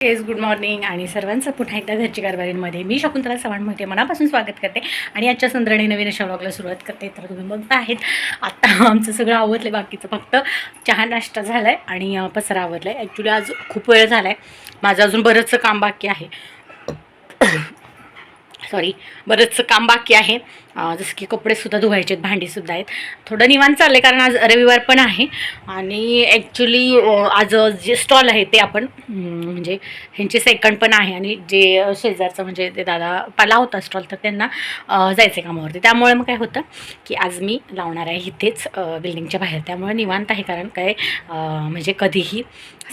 Yes good morning आणि सर्वांचं पुन्हा एकदा घरची कारभारीमध्ये मी शकुंतला चव्हाण म्हणते मनापासून स्वागत करते आणि आजच्या संदर्भाने नवीन अशा ब्लॉगला सुरुवात करते. तर तुम्ही बघता आहेत आत्ता आमचं सगळं आवडलं बाकीचं फक्त चहा नाश्ता झाला आहे आणि पसरा आवडला आहे ॲक्च्युली आज खूप वेळ झाला आहे माझं अजून बरंचसं काम बाकी आहे. सॉरी बरंचसं काम बाकी आहे. जसं की कपडेसुद्धा धुवायचे आहेत भांडीसुद्धा आहेत. थोडं निवांत चाललं आहे कारण आज रविवार पण आहे. आणि ॲक्च्युली आज जे स्टॉल आहे ते आपण म्हणजे ह्यांचे सेकंड पण आहे आणि जे शेजारचं म्हणजे ते दादा पाला होता स्टॉल तर त्यांना जायचं आहे कामावरती. त्यामुळे मग काय होतं की आज मी लावणार आहे इथेच बिल्डिंगच्या बाहेर. त्यामुळे निवांत आहे कारण काय म्हणजे कधीही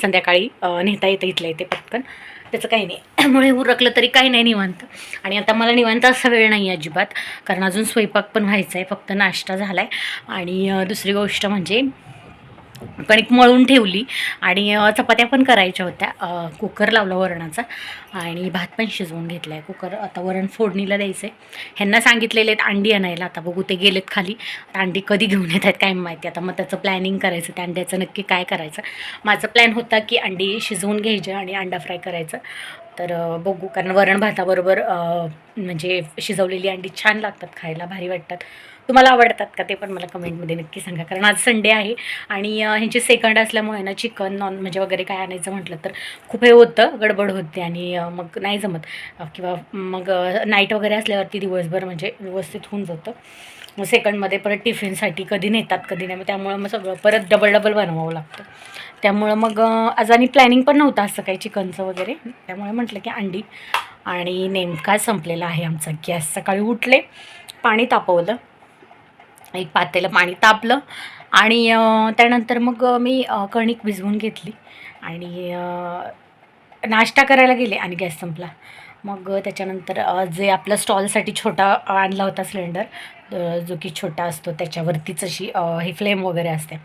संध्याकाळी नेता येतं इथल्या इथे पटकन. त्याचं काही नाही. त्यामुळे उरकलं तरी काही नाही निवांत. आणि आता मला निवांत असा वेळ नाही अजिबात. कारण अजून स्वयंपाक पण व्हायचा आहे फक्त नाश्ता झाला आहे आणि दुसरी गोष्ट म्हणजे कणिक मळून ठेवली आणि चपात्या पण करायच्या होत्या. कुकर लावला वरणाचा आणि भात पण शिजवून घेतला आहे कुकर आता वरण फोडणीला द्यायचं आहे ह्यांना सांगितलेले आहेत अंडी आणायला. आता बघू ते गेलेत खाली. आता अंडी कधी घेऊन येत आहेत काय माहिती. आता मग त्याचं प्लॅनिंग करायचं. त्या अंड्याचं नक्की काय करायचं? माझा प्लॅन होता की अंडी शिजवून घ्यायचे आणि अंडा फ्राय करायचं. तर बघू. कारण वरण भाताबरोबर म्हणजे शिजवलेली अंडी छान लागतात खायला भारी वाटतात. तुम्हाला आवडतात का ते पण मला कमेंटमध्ये नक्की सांगा. कारण आज संडे आहे आणि ह्यांचे ह्यांची सेकंड असल्यामुळे ना चिकन नॉन म्हणजे वगैरे काय आणायचं म्हटलं तर खूप हे होतं गडबड होते आणि मग नाही जमत. किंवा मग नाईट वगैरे असल्यावरती दिवसभर म्हणजे व्यवस्थित होऊन जातं. मग सेकंडमध्ये परत टिफिनसाठी कधी नेतात कधी नाही. मग त्यामुळं मग सगळं परत डबल डबल बनवावं लागतं. त्यामुळं मग आज आणि प्लॅनिंग पण नव्हतं असं काही चिकनचं वगैरे. त्यामुळे म्हटलं की अंडी आणि नेमका संपलेला आहे आमचा गॅस. सकाळी उठले पाणी तापवलं. एक पातेलं पाणी तापलं आणि त्यानंतर मग मी कणिक भिजवून घेतली आणि नाश्ता करायला गेले आणि गॅस संपला. मग त्याच्यानंतर जे आपलं स्टॉलसाठी छोटा आणला होता सिलेंडर जो की छोटा असतो त्याच्यावरतीच अशी ही हे फ्लेम वगैरे असते.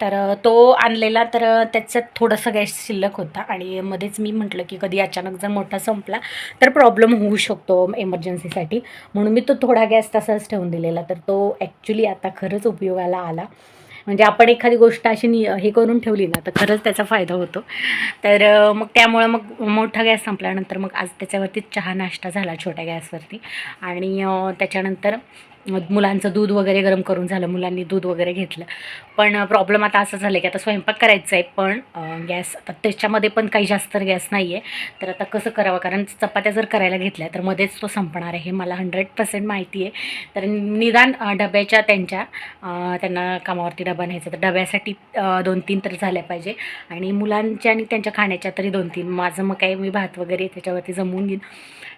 तर तो आणलेला तर त्याच्यात थोडासा गॅस शिल्लक होता आणि मध्येच मी म्हटलं की कधी अचानक जर मोठा संपला तर प्रॉब्लेम होऊ शकतो एमर्जन्सीसाठी. म्हणून मी तो थोडा गॅस तसाच ठेवून दिलेला. तर तो ॲक्च्युली आता खरंच उपयोगाला आला. म्हणजे आपण एखादी गोष्ट अशी नि हे करून ठेवली ना तर खरंच त्याचा फायदा होतो. तर मग त्यामुळं मग मोठा गॅस संपल्यानंतर मग आज त्याच्यावरती चहा नाश्ता झाला छोट्या गॅसवरती. आणि त्याच्यानंतर मुलांचं दूध वगैरे गरम करून झालं मुलांनी दूध वगैरे घेतलं. पण प्रॉब्लेम आता असं झालं की आता स्वयंपाक करायचा आहे पण गॅस आता त्याच्यामध्ये पण काही जास्त गॅस नाही आहे तर आता कसं करावं? कारण चपात्या जर करायला घेतल्या तर मध्येच तो संपणार आहे. हे मला हंड्रेड पर्सेंट माहिती आहे. तर निदान डब्याच्या त्यांच्या त्यांना कामावरती डबा न्यायचा. तर डब्यासाठी दोन तीन तर झाल्या पाहिजे. आणि मुलांच्या आणि त्यांच्या खाण्याच्या तरी दोन तीन. माझं मग काय मी भात वगैरे त्याच्यावरती जमवून घेईन.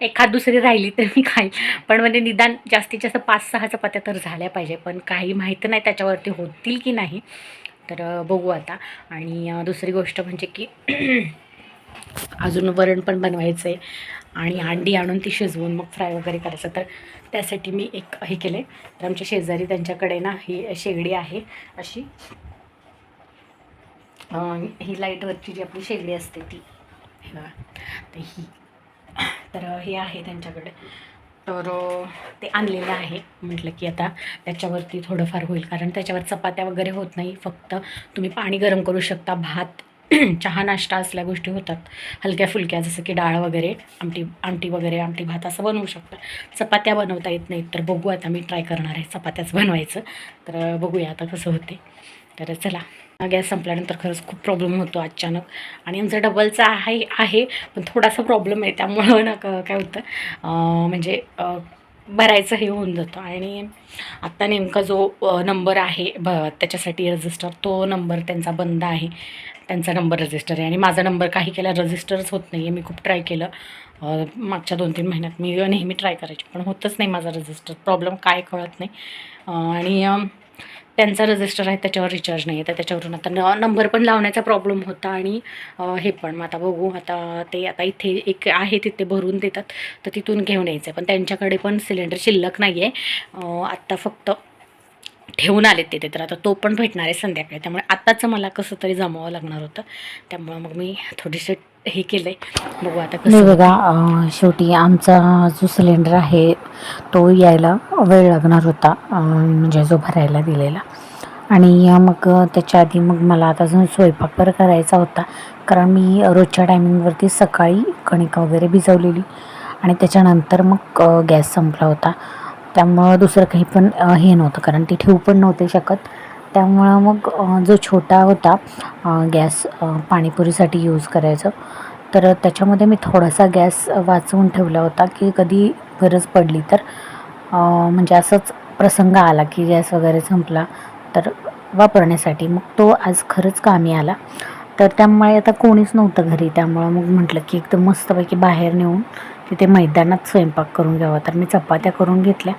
एखाद दुसरी राहिली तर मी खाईन पण म्हणजे निदान जास्तीत जास्त पाच सहा चपात्या तर झाल्या पाहिजे पण काही माहिती नाही त्याच्यावरती होतील की नाही. तर बघू आता. आणि दुसरी गोष्ट म्हणजे की अजून वरण पण बनवायचं आहे आणि अंडी आणून ती शिजवून मग फ्राय वगैरे करायचं. तर त्यासाठी मी एक हे केले तर आमच्या शेजारी त्यांच्याकडे ना ही शेगडी आहे. अशी. ही लाईटवरची जी आपली शेगडी असते ती. तर ही. तर हे आहे त्यांच्याकडे. तर ते आणलेलं आहे. म्हटलं की आता त्याच्यावरती थोडंफार होईल. कारण त्याच्यावर चपात्या वगैरे होत नाही. फक्त तुम्ही पाणी गरम करू शकता. भात चहा नाश्ता असल्या गोष्टी होतात. हलक्या फुलक्या जसं की डाळ वगैरे आमटी आमटी वगैरे आमटी भात असं बनवू शकता. चपात्या बनवता येत नाहीत. तर बघू आता मी ट्राय करणार आहे चपात्याच बनवायचं. तर बघूया आता कसं होते. तर चला. गॅस संपल्यानंतर खरंच खूप प्रॉब्लेम होतो अचानक. आणि आमचा डबलचा आहे आहे पण थोडासा प्रॉब्लेम आहे त्यामुळं ना क- काय होतं म्हणजे भरायचं हे होऊन जातं. आणि आत्ता नेमका जो नंबर आहे ब त्याच्यासाठी रजिस्टर तो नंबर त्यांचा बंद आहे. त्यांचा नंबर रजिस्टर आहे. आणि माझा नंबर काही केला रजिस्टरच होत नाही आहे मी खूप ट्राय केलं. मागच्या दोन तीन महिन्यात मी नेहमी ट्राय करायची पण होतच नाही माझा रजिस्टर प्रॉब्लेम काय कळत नाही. आणि त्यांचा रजिस्टर आहे त्याच्यावर रिचार्ज नाही आहे तर त्याच्यावरून आता न नंबर पण लावण्याचा प्रॉब्लेम होता आणि हे पण. मग आता बघू आता ते आता इथे एक आहे तिथे भरून देतात तर तिथून घेऊन यायचं आहे पण त्यांच्याकडे पण सिलेंडर शिल्लक नाही आहे आत्ता फक्त ठेवून आले तिथे तर आता तो पण भेटणार आहे संध्याकाळी. त्यामुळे आत्ताचं मला कसं तरी जमावं लागणार होतं. त्यामुळं मग मी थोडीशी हे केलं आहे बघू आता कसं बघा शेवटी आमचा जो सिलेंडर आहे तो यायला वेळ लागणार होता म्हणजे जो भरायला दिलेला. आणि मग त्याच्या आधी मग मला आता अजून स्वयंपाक पर करायचा होता. कारण मी रोजच्या टायमिंगवरती सकाळी कणिका वगैरे भिजवलेली. आणि त्याच्यानंतर मग गॅस संपला होता. त्यामुळं दुसरं काही पण हे नव्हतं. कारण ती ठेवू पण नव्हते शकत. त्यामुळं मग जो छोटा होता गॅस पाणीपुरीसाठी यूज करायचं. तर त्याच्यामध्ये मी थोडासा गॅस वाचवून ठेवला होता की कधी गरज पडली तर म्हणजे असंच प्रसंग आला की गॅस वगैरे संपला तर वापरण्यासाठी. मग तो आज खरंच कामी आला. तर त्यामुळे आता कोणीच नव्हतं घरी. त्यामुळं मग म्हटलं की एकदम मस्तपैकी बाहेर नेऊन तिथे मैदानात स्वयंपाक करून घ्यावा. तर मी चपात्या करून घेतल्या.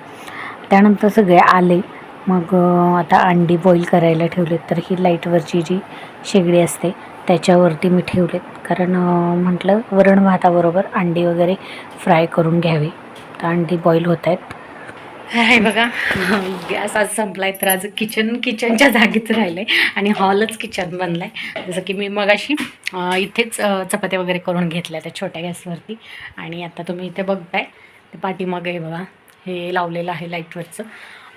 त्यानंतर सगळे आले. मग आता अंडी बॉईल करायला ठेवलेत तर ही लाईटवरची जी शेगडी असते त्याच्यावरती मी ठेवलेत. कारण म्हटलं वरण भाताबरोबर अंडी वगैरे फ्राय करून घ्यावी. तर अंडी बॉईल होत आहेत. आहे बघा. गॅस आज संपलाय तर आज किचन किचनच्या जागीच राहिलंय आणि हॉलच किचन बनलाय. जसं की मी मगाशी अशी इथेच चपात्या वगैरे करून घेतल्या त्या छोट्या गॅसवरती. आणि आता तुम्ही इथे बघताय ते पाठीमागे आहे बघा. हे लावलेलं आहे लाईटवरचं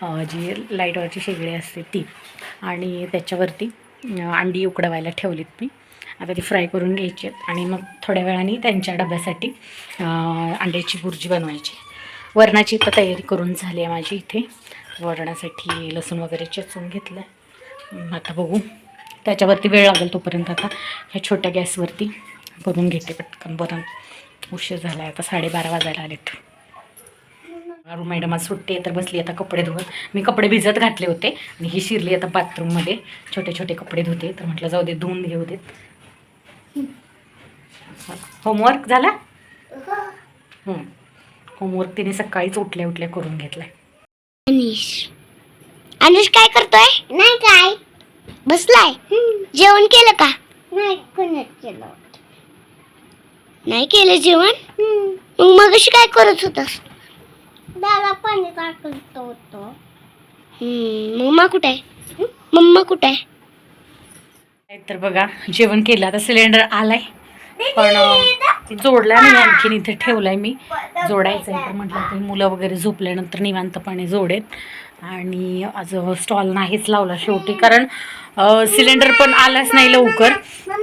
जी लाईटवरची शेगडी असते ती. आणि त्याच्यावरती अंडी उकडवायला ठेवलीत मी. आता ती फ्राय करून घ्यायची आहेत. आणि मग थोड्या वेळाने त्यांच्या डब्यासाठी अंड्याची भुर्जी बनवायची वरणाची तर तयारी करून झाली आहे माझी इथे. वरणासाठी लसूण वगैरे चेचून घेतलं आहे आता बघू. त्याच्यावरती वेळ लागेल तोपर्यंत आता ह्या छोट्या गॅसवरती करून घेते पटकन. वरण उशीर झाला आहे आता साडेबारा वाजायला आलेत. अरू मॅडम आज सुट्टी आहे तर बसली आता कपडे धुवत मी कपडे भिजत घातले होते आणि ही शिरली आता बाथरूममध्ये. छोटे छोटे कपडे धुते तर म्हटलं जाऊ दे धुवून घेऊ देत होमवर्क झाला? हं. होमवर्क तिने सकाळीच उठल्या उठल्या करून घेतलाय. अनिश. अनिश काय करतोय? नाही काय. बसलाय? जेवण केलं का? नाही कोणच केलं. नाही केलं जेवण? मग मग काय करत होतास? दादा पाणी टाकत होतो. मम्मा कुठे? आहे मम्मा कुठे? आहे तर बघा जेवण केलं आता सिलेंडर आलाय. पण जोडला नाही आणखीन इथे ठेवलाय मी. जोडायचं आहे तर म्हटलं ते मुलं वगैरे झोपल्यानंतर निवांतपणे जोडेत. आणि आज स्टॉल नाहीच लावला शेवटी कारण सिलेंडर पण आलाच नाही लवकर.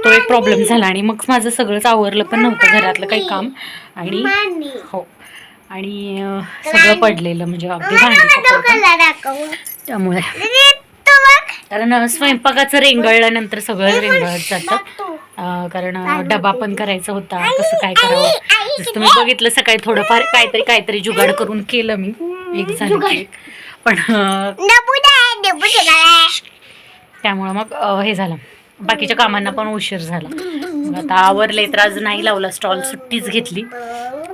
तो एक प्रॉब्लेम झाला आणि मग माझं सगळंच आवरलं पण नव्हतं घरातलं काही काम. आणि हो. आणि सगळं पडलेलं म्हणजे अगदी भांडी. त्यामुळे. कारण अं, स्वयंपाकाचं रेंगळल्यानंतर सगळं रेंगळत जातं. कारण डबा पण करायचा होता. कसं काय करावं? जसं तुम्ही बघितलं सकाळी थोडंफार काहीतरी काहीतरी जुगाड करून केलं मी. एक झालं केक. पण त्यामुळं मग हे झालं. बाकीच्या कामांना पण उशीर झाला. आता आवरले तर आज नाही लावला स्टॉल सुट्टीच घेतली.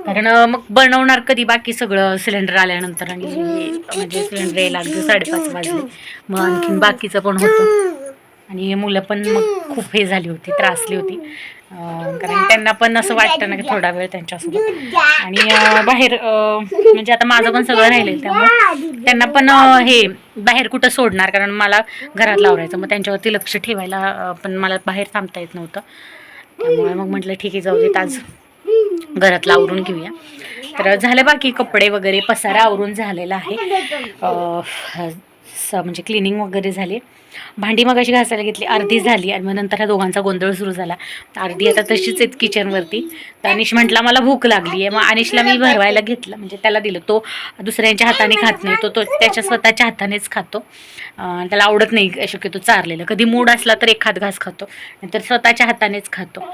कारण मग बनवणार कधी बाकी सगळं सिलेंडर आल्यानंतर आणि म्हणजे सिलेंडर यायला अगदी साडेपाच वाजले. मग आणखीन बाकीचं पण होतं. आणि मुलं पण मग खूप हे झाली होती त्रासली होती. कारण त्यांना पण असं वाटतं ना की थोडा वेळ त्यांच्यासोबत. आणि बाहेर म्हणजे आता माझं पण सगळं राहिलेलं त्यामुळे त्यांना पण हे बाहेर कुठं सोडणार. कारण मला घरात लावरायचं मग त्यांच्यावरती लक्ष ठेवायला पण मला बाहेर थांबता येत नव्हतं. त्यामुळे मग म्हटलं ठीक आहे जाऊ देत आज. घरातलं आवरून घेऊया. तर झालं बाकी कपडे वगैरे पसारा आवरून झालेला आहे. म्हणजे क्लिनिंग वगैरे झाली. भांडी मग अशी घासायला घेतली अर्धी झाली आणि मग नंतर ह्या दोघांचा गोंधळ सुरू झाला. अर्धी आता तशीच आहेत किचनवरती तर अनिश म्हटला मला भूक लागली आहे मग अनिशला मी भरवायला घेतलं. म्हणजे त्याला दिलं. तो दुसऱ्यांच्या हाताने खात नाही. तो तो त्याच्या स्वतःच्या हातानेच खातो. त्याला आवडत नाही शक्यतो चारलेलं. कधी मूड असला तर एखाद घास खातो. नाहीतर स्वतःच्या हातानेच खातो.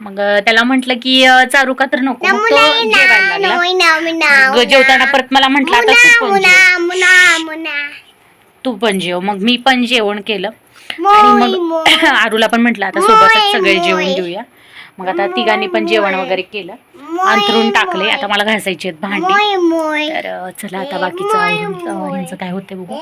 मग त्याला म्हटलं की चारू का तर नको. मग तो जेवायला लागला. जेवताना परत मला म्हटलं आता तू पण जेव. मग मी पण जेवण केलं. आणि मग आरूला पण म्हटलं आता सोबतच सगळे जेवण घेऊया. मग आता तिघांनी पण जेवण वगैरे केलं. अंथरून टाकले. आता मला घासायचे आहेत भांडी. तर चला आता बाकीचं काय होते बघू.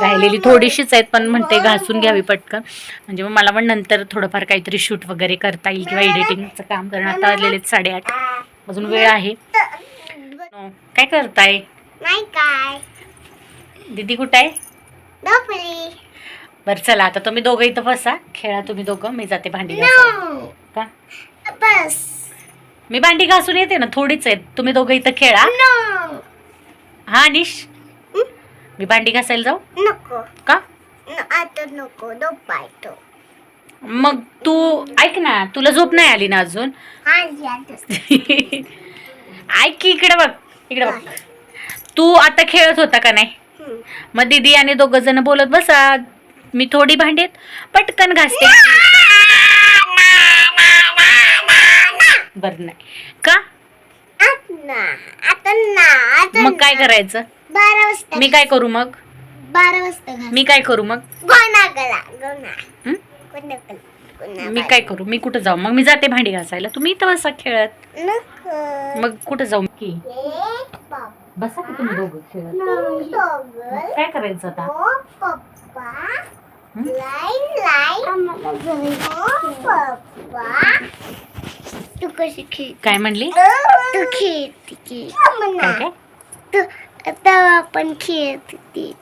राहिलेली थोडीशीच आहेत पण म्हणते घासून घ्यावी पटकन. म्हणजे मग मला पण नंतर थोडंफार काहीतरी शूट वगैरे करता येईल किंवा एडिटिंगचं काम करणं आता आहेत साडेआठ. अजून वेळ आहे. काय करताय? दीदी कुठं आहे? डोपली बरं चला आता तुम्ही दोघं इथं बसा. खेळा तुम्ही दोघं. मी जाते भांडी घासायला का? बस. मी भांडी घासून येते ना थोडीच आहेत. तुम्ही दोघं इथं खेळा. नो हा अनिश मी भांडी घासायला जाऊ? नको. का? न- आता नको. दोपायतो मग तू ऐक ना तुला झोप नाही आली ना अजून. ऐक की इकडे बघ. इकडे बघ. तू आता खेळत होता का नाही. मग दीदी आणि दोघ जण बोलत बसा मी थोडी भांडीत पटकन घासते. बर नाही. का? मग काय. करायचं? बारा वाजता मी काय करू मग? बारा वाजता. मी काय करू मग? हं? मी काय करू? मी कुठं जाऊ? मग मी जाते भांडी घासायला. तुम्ही इथं बसा खेळत. मग कुठं जाऊ? की बसा की तुम्ही दोघं खेळत. काय करायचं आता? ओ पप्पा. हं? पप्पा. तू कशी खेळ काय म्हणली? तू खेळते की. काय काय? तू आता आपण खेळत. होती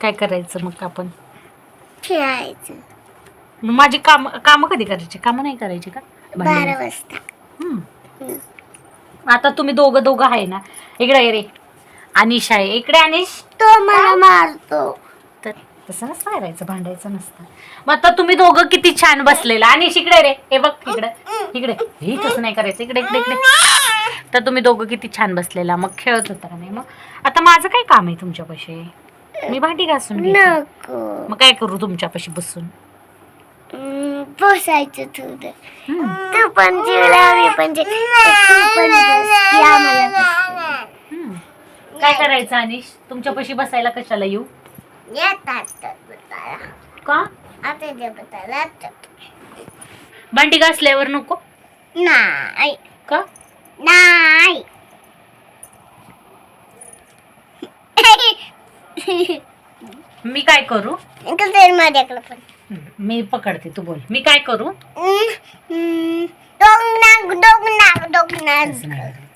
काय करायचं मग आपण? खेळायचं. मग माझी काम कामं कधी करायची? कामं नाही करायची का? बारा वाजता. हम्म. हं. आता तुम्ही दोघं दोघं आहे ना? इकडे ये रे. अनिश आहे. इकडे अनिश? तो मला मारतो. तर तसं नसतं करायचं भांडायचं नसतं. मग आता तुम्ही दोघं किती छान बसलेला. अनिश इकडे रे. हे बघ इकडे. इकडे. हे तसं नाही करायचं. इकडे इकडे इकडे. तर तुम्ही दोघं किती छान बसलेला. मग खेळत होता का नाही? मग आता माझं काय काम आहे तुमच्यापाशी? मी भांडी घासून घेते. नको. मग काय करू तुमच्यापाशी बसून? बसायचं हम्म. तू पण जेवला मी पण तू पण बस. या मला बस. काय करायचं अनिश? तुमच्यापाशी बसायला कशाला येऊ? का? भांडी घासल्यावर नको? नाही. का? नाही. मी काय करू? कसं माझ्याकडे पण. हम्म, मी पकडते तू बोल. मी काय करू.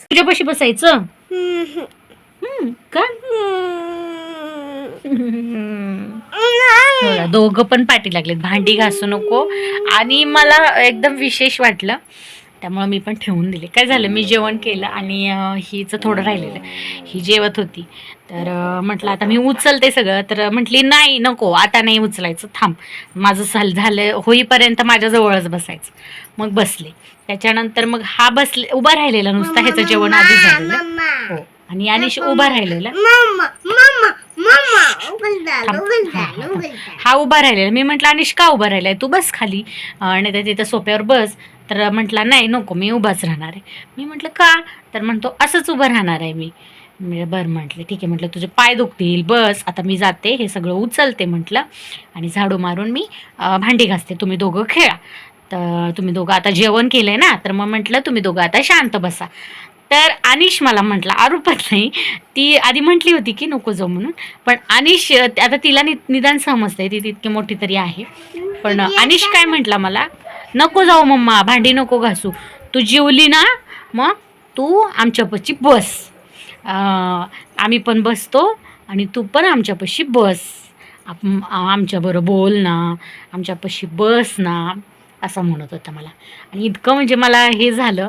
तुझ्यापाशी बसायचं. हम्म, का? दोघं पण पाठी लागलेत. भांडी घासू नको. आणि मला एकदम विशेष वाटलं त्यामुळं मी पण ठेवून दिले. काय झालं मी जेवण केलं आणि हिचं थोडं राहिलेलं. ही जेवत होती. तर म्हटलं आता मी उचलते सगळं. तर म्हटली नाही नको आता नाही उचलायचं. थांब. माझं झालं झालं होईपर्यंत माझ्याजवळच बसायचं. मग बसले. त्याच्यानंतर मग हा बसले उभा राहिलेला नुसता ह्याचं जेवण आधी झालेलं. हो. आणि अनिश उभा राहिलेला. हा, उभा राहिलेला. मी म्हटलं अनिश का उभा राहिलाय तू बस खाली. आणि त्या तिथं सोप्यावर बस. तर म्हटला नाही नको मी उभाच राहणार आहे. मी म्हटलं का? तर म्हणतो असंच उभं राहणार आहे मी. मी बरं म्हटलं ठीक आहे म्हटलं तुझे पाय दुखतील बस आता मी जाते हे सगळं उचलते म्हटलं. आणि झाडू मारून मी भांडी घासते तुम्ही दोघं खेळा. तर तुम्ही दोघं आता जेवण केलंय ना तर मग म्हटलं तुम्ही दोघं आता शांत बसा. तर अनिश मला म्हटलं आरोपात नाही. ती आधी म्हटली होती की नको जाऊ म्हणून. पण अनिश आता तिला नि निदान समजते ती तितकी मोठी तरी आहे. पण अनिश काय म्हटला मला नको जाऊ मम्मा भांडी नको घासू. तू जेवली ना मग तू आमच्यापाशी बस. आम्ही पण बसतो आणि तू पण आमच्यापाशी बस. आप आमच्याबरोबर बोल ना आमच्यापाशी बस ना. असं म्हणत होता मला. आणि इतकं म्हणजे मला हे झालं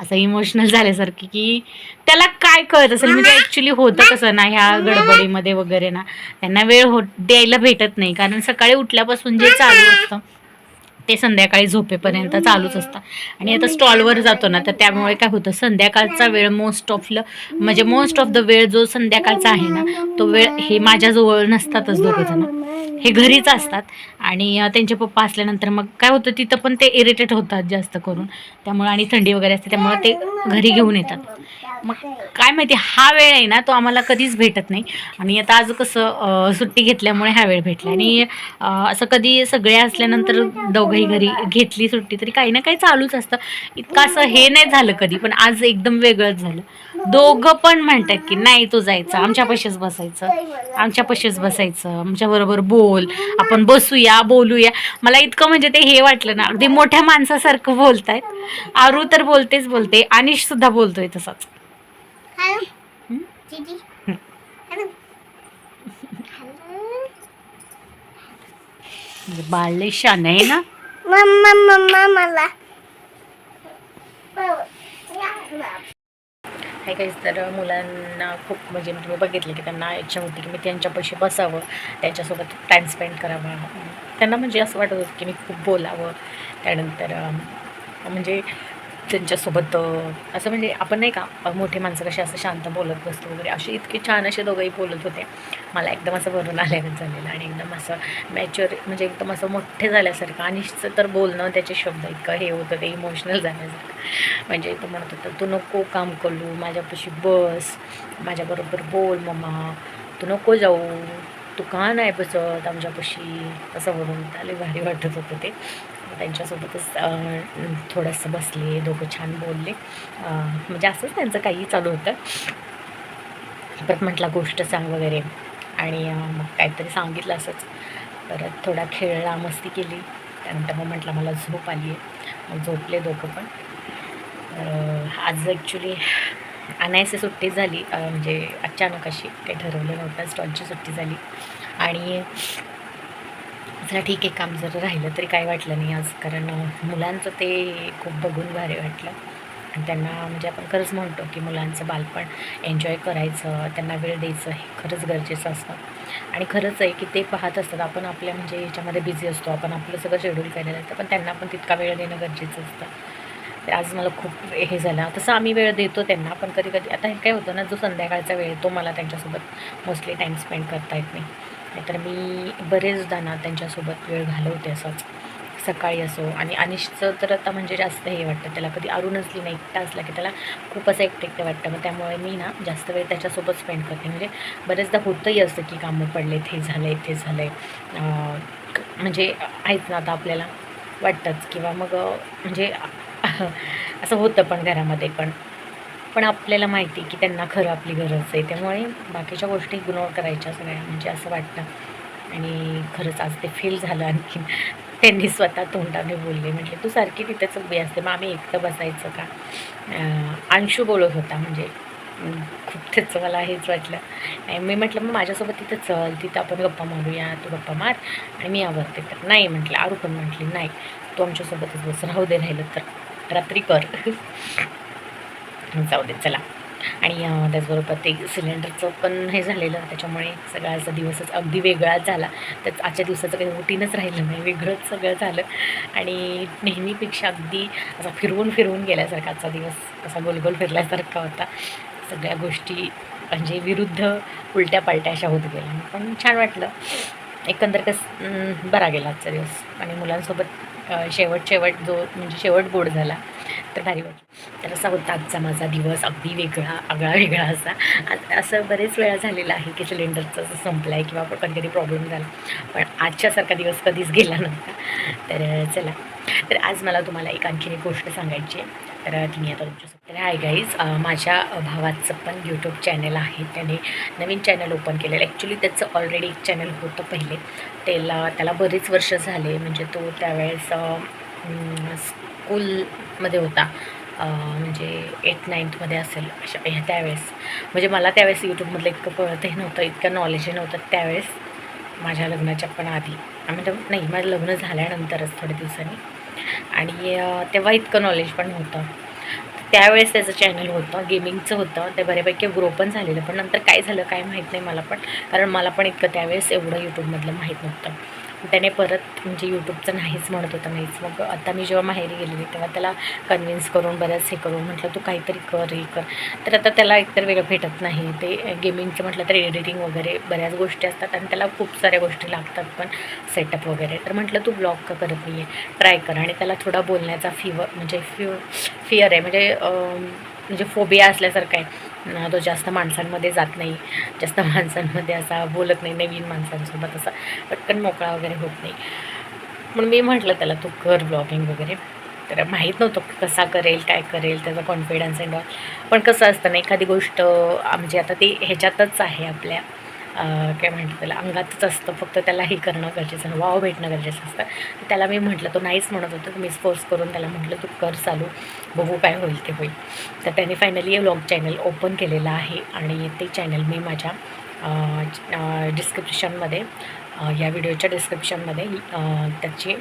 असं इमोशनल झाल्यासारखं की त्याला काय कळत असेल? म्हणजे ॲक्च्युली होतं कसं ना ह्या गडबडीमध्ये वगैरे ना त्यांना वेळ हो द्यायला भेटत नाही. कारण सकाळी उठल्यापासून जे चालू असतं ते संध्याकाळी झोपेपर्यंत चालूच असतं. आणि आता स्टॉलवर जातो ना तर त्यामुळे काय होतं संध्याकाळचा वेळ मोस्ट ऑफ ल म्हणजे मोस्ट ऑफ द वेळ जो संध्याकाळचा आहे ना तो वेळ हे माझ्याजवळ नसतातच दोघंजण. हे घरीच असतात. आणि त्यांचे पप्पा असल्यानंतर मग काय होतं तिथं पण ते इरिटेट होतात जास्त करून. त्यामुळे आणि थंडी वगैरे असते त्यामुळे ते घरी घेऊन येतात. मग काय माहिती हा वेळ आहे ना तो आम्हाला कधीच भेटत नाही. आणि आता आज कसं सुट्टी घेतल्यामुळे हा वेळ भेटला. आणि असं कधी सगळे असल्यानंतर दोघंही घरी घेतली सुट्टी तरी काही ना काही चालूच असतं. इतकं असं हे नाही झालं कधी पण आज एकदम वेगळंच झालं. दोघं पण म्हणतात की नाही तू जायचं आमच्यापाशीच बसायचं आमच्यापाशीच बसायचं आमच्याबरोबर बोल आपण बसूया बोलूया. मला इतकं म्हणजे ते हे वाटलं ना अगदी मोठ्या माणसासारखं बोलतायत. आरू तर बोलतेच बोलते अनिश सुद्धा बोलतोय तसंच. हॅलो? हं? दीदी? हं. हॅलो? म्हणजे बाळले शान आहे ना? मम्मा मम्मा मला. काही काहीच तर मुलांना खूप म्हणजे मी तुम्ही बघितलं की त्यांना इच्छा होती की मी त्यांच्यापाशी बसावं त्यांच्यासोबत टाईम स्पेंड करावा. त्यांना म्हणजे असं वाटत होतं की मी खूप बोलावं. त्यानंतर म्हणजे त्यांच्यासोबत असं म्हणजे आपण नाही का मोठे मोठी माणसं कशी असं शांत बोलत बसतो वगैरे असे इतके छान असे दोघंही बोलत होते. मला एकदम असं भरून आल्यागत झालेलं आणि एकदम असं मॅच्युअर म्हणजे एकदम असं मोठे झाल्यासारखं आणि तर बोलणं त्याचे शब्द इतकं हे होतं ते इमोशनल झाल्यासारखं. म्हणजे तो म्हणत होतं तू नको काम करू माझ्यापाशी बस माझ्याबरोबर बोल मम्मा तू नको जाऊ तू का नाही बसत आमच्यापाशी? असं बोलून आले भारी वाटत होतं ते. त्यांच्यासोबतच थोडंसं बसले दोघं छान बोलले. म्हणजे असंच त्यांचं काही चालू होतं. परत म्हटला गोष्ट सांग वगैरे. आणि मग काहीतरी सांगितलं असंच. परत थोडा खेळला मस्ती केली. त्यानंतर मग म्हटलं मला झोप आली आहे मग झोपले दोघं पण. आज ॲक्च्युली अनायसे सुट्टी झाली. म्हणजे अचानक अशी काही ठरवलं नव्हतं. स्टॉलची सुट्टी झाली. आणि चला ठीक आहे काम जर राहिलं तरी काय वाटलं नाही आज कारण मुलांचं ते खूप बघून भारी वाटलं. आणि त्यांना म्हणजे आपण खरंच म्हणतो की मुलांचं बालपण एन्जॉय करायचं त्यांना वेळ द्यायचं हे खरंच गरजेचं असतं. आणि खरंच आहे की ते पाहत असतात आपण आपल्या म्हणजे ह्याच्यामध्ये बिझी असतो आपण आपलं सगळं शेड्यूल केलेलं असतं पण त्यांना पण तितका वेळ देणं गरजेचं असतं. आज मला खूप हे झालं. तसं आम्ही वेळ देतो त्यांना पण कधी कधी आता हे काय होतं ना जो संध्याकाळचा वेळ तो मला त्यांच्यासोबत मोस्टली टाईम स्पेंड करता येत नाही. नाहीतर मी बरेचदा ना त्यांच्यासोबत वेळ घालवते असंच. सकाळी असो आणि अनिशचं तर आता म्हणजे जास्त हे वाटतं. त्याला कधी अरुण असली नाही एकटा असला की त्याला खूप असं एकटं एकटं वाटतं. मग त्यामुळे मी ना जास्त वेळ त्याच्यासोबत स्पेंड करते. म्हणजे बरेचदा होतंही असतं की कामं पडले हे झालं आहे ते झालं आहे म्हणजे आहेच ना आता आपल्याला वाटतंच. किंवा मग म्हणजे असं होतं पण घरामध्ये पण. पण आपल्याला माहिती आहे की त्यांना खरं आपली गरज आहे. त्यामुळे बाकीच्या गोष्टी इग्नोर करायच्या सगळ्या म्हणजे असं वाटतं. आणि खरंच आज ते फील झालं आणखीन त्यांनी स्वतः तोंडाने बोलले. म्हटले तू सारखी तिथेच उभी असते. मग आम्ही एकटं बसायचं का? अंशू बोलत होता. म्हणजे खूप त्याचं मला हेच वाटलं. आणि मी म्हटलं मग माझ्यासोबत तिथं चल. तिथं आपण गप्पा मारूया. तू गप्पा मार आणि मी आवडते तर नाही म्हटलं. आरू पण म्हटली नाही. तू आमच्यासोबतच बस. राहू दे राहिलं तर. रात्री कर. जाऊ दे चला. आणि त्याचबरोबर ते सिलेंडरचं पण हे झालेलं त्याच्यामुळे सगळ्याचा दिवसच अगदी वेगळाच झाला. त्याच आजच्या दिवसाचं काही रुटीनच राहिलं नाही वेगळंच सगळं झालं. आणि नेहमीपेक्षा अगदी असा फिरवून फिरवून गेल्यासारखा आजचा दिवस असा गोलगोल फिरल्यासारखा होता. सगळ्या गोष्टी म्हणजे विरुद्ध उलट्या पालट्या अशा होत गेल्या. पण छान वाटलं. एकंदर कस बरा गेला आजचा दिवस. आणि मुलांसोबत शेवट शेवट जो म्हणजे शेवट गोड झाला. तर भारी वाटलं तर असा होता आजचा माझा दिवस अगदी वेगळा आगळा वेगळा असा. आज असं बरेच वेळा झालेलं आहे की सिलेंडरचं असं संपलं आहे किंवा कधी कधी प्रॉब्लेम झाला. पण आजच्यासारखा दिवस कधीच गेला नव्हता. तर चला. तर आज मला तुम्हाला एक आणखीन एक गोष्ट सांगायची आहे. तर तुम्ही आता तुमच्यासोबत तर हाय गाईज माझ्या भावाचं पण यूट्यूब चॅनल आहे. त्याने नवीन चॅनल ओपन केलेलं ॲक्च्युली त्याचं ऑलरेडी एक चॅनल होतं पहिले. त्याला त्याला बरेच वर्ष झाले. म्हणजे तो त्यावेळेस स्कूलमध्ये होता. म्हणजे एट नाईन्थमध्ये असेल अशा ह्या त्यावेळेस. म्हणजे मला त्यावेळेस यूट्यूबमधलं इतकं कळतही नव्हतं इतकं नॉलेजही नव्हतं त्यावेळेस. माझ्या लग्नाच्या पण आधी. म्हणजे नाही माझं लग्न झाल्यानंतरच थोड्या दिवसांनी. आणि तेव्हा इतकं नॉलेज पण नव्हतं. त्यावेळेस त्याचं चॅनल होतं गेमिंगचं होतं. ते बऱ्यापैकी ग्रो पण झालेलं पण नंतर काय झालं काय माहीत नाही मला पण. कारण मला पण इतकं त्यावेळेस एवढं यूट्यूबमधलं माहीत नव्हतं. त्याने परत म्हणजे यूट्यूबचं नाहीच म्हणत होता नाहीच. मग आता मी जेव्हा माहेरी गेलेली तेव्हा त्याला कन्व्हिन्स करून बऱ्याच हे करून म्हटलं तू काहीतरी कर हे कर. तर आता त्याला एकतर वेगळं भेटत नाही. ते गेमिंगचं म्हटलं तर एडिटिंग वगैरे बऱ्याच गोष्टी असतात आणि त्याला खूप साऱ्या गोष्टी लागतात पण सेटअप वगैरे. तर म्हटलं तू ब्लॉग का करत नाही आहे ट्राय कर. आणि त्याला थोडा बोलण्याचा फिवर म्हणजे फ्यू फिअर आहे. म्हणजे म्हणजे फोबिया असल्यासारखं आहे. तो जास्त माणसांमध्ये जात नाही. जास्त माणसांमध्ये असा बोलत नाही नवीन माणसांसोबत असा पटकन मोकळा वगैरे होत नाही. म्हणून मी म्हटलं त्याला तू कर ब्लॉगिंग वगैरे. तर माहीत नव्हतं कसा करेल काय करेल त्याचा कॉन्फिडन्स अँड ऑल पण कसं असतं ना एखादी गोष्ट म्हणजे आता ती ह्याच्यातच आहे आपल्या काय म्हणतात त्याला अंगातच असतं फक्त त्याला हे करणं गरजेचं वाव भेटणं गरजेचं असतं. तर त्याला मी म्हटलं तो नाहीच म्हणत होतो तर मीच फोर्स करून त्याला म्हटलं तू कर चालू बघू काय होईल ते होईल. तर त्याने फायनली व्लॉग चॅनल ओपन केलेलं आहे आणि ते चॅनल मी माझ्या डिस्क्रिप्शनमध्ये या व्हिडिओच्या डिस्क्रिप्शनमध्ये त्याची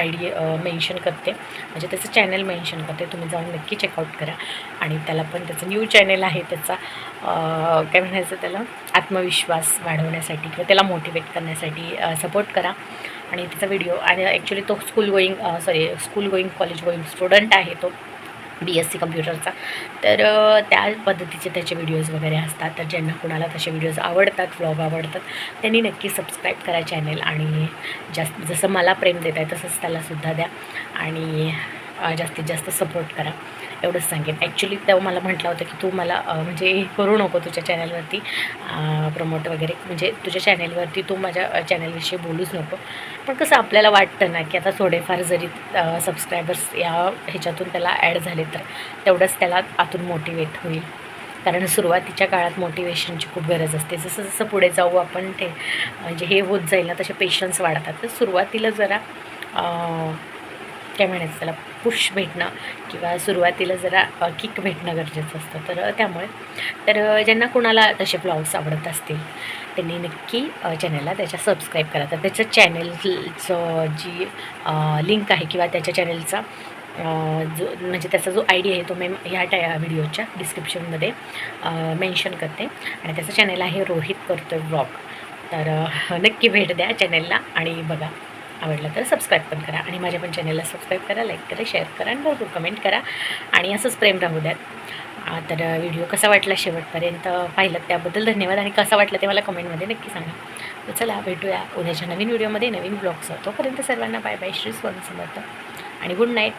आय डी मेन्शन करते. म्हणजे त्याचं चॅनल मेन्शन करते. तुम्ही जाऊन नक्की चेकआउट करा. आणि त्याला पण त्याचं न्यू चॅनल आहे त्याचा काय म्हणायचं त्याला? आत्मविश्वास वाढवण्यासाठी किंवा त्याला मोटिवेट करण्यासाठी सपोर्ट करा. आणि त्याचा व्हिडिओ आणि ॲक्च्युली तो school going sorry school going college going student आहे तो. बी एस सी कम्प्युटरचा तर त्या पद्धतीचे त्याचे व्हिडिओज वगैरे असतात. तर ज्यांना कुणाला तसे व्हिडिओज आवडतात व्लॉग आवडतात त्यांनी नक्की सबस्क्राईब करा चॅनेल आणि जास्त जसं मला प्रेम देत आहे तसंच त्यालासुद्धा द्या. आणि जास्तीत जास्त सपोर्ट करा. एवढंच सांगेन. ॲक्च्युली तेव्हा मला म्हटलं होतं की तू मला म्हणजे हे करू नको तुझ्या चॅनलवरती प्रमोट वगैरे. म्हणजे तुझ्या चॅनलवरती तू माझ्या चॅनलविषयी बोलूच नको. पण कसं आपल्याला वाटतं ना की आता थोडेफार जरी सबस्क्रायबर्स या ह्याच्यातून त्याला ॲड झाले तर तेवढंच त्याला आतून मोटिवेट होईल. कारण सुरुवातीच्या काळात मोटिवेशनची खूप गरज असते. जसं जसं पुढे जाऊ आपण ते म्हणजे हे होत जाईल ना तसे पेशन्स वाढतात. तर सुरुवातीला जरा काय म्हणायचं त्याला पुश भेटणं किंवा सुरुवातीला जरा किक भेटणं गरजेचं असतं. तर त्यामुळे. तर ज्यांना कुणाला तसे ब्लॉग्स आवडत असतील त्यांनी नक्की चॅनलला त्याच्या सबस्क्राईब करा. तर त्याचं चॅनलचं जी लिंक आहे किंवा त्याच्या चॅनलचा जो म्हणजे त्याचा जो आय डी आहे तो मी ह्या टाय व्हिडिओच्या डिस्क्रिप्शनमध्ये मेन्शन करते. आणि त्याचं चॅनल आहे रोहित करतोय ब्लॉग तर नक्की भेट द्या चॅनलला आणि बघा. आवडलं तर सबस्क्राईब पण करा आणि माझ्या पण चॅनलला सबस्क्राईब करा लाईक करा शेअर करा आणि भरपूर कमेंट करा आणि असंच प्रेम राहू द्यात. तर व्हिडिओ कसा वाटला शेवटपर्यंत पाहिलं त्याबद्दल धन्यवाद आणि कसा वाटला ते मला कमेंटमध्ये नक्की सांगा. तर चला भेटूया उद्याच्या नवीन व्हिडिओमध्ये नवीन ब्लॉग्स तोपर्यंत सर्वांना बाय बाय श्री स्वामी समर्थ. आणि गुड नाईट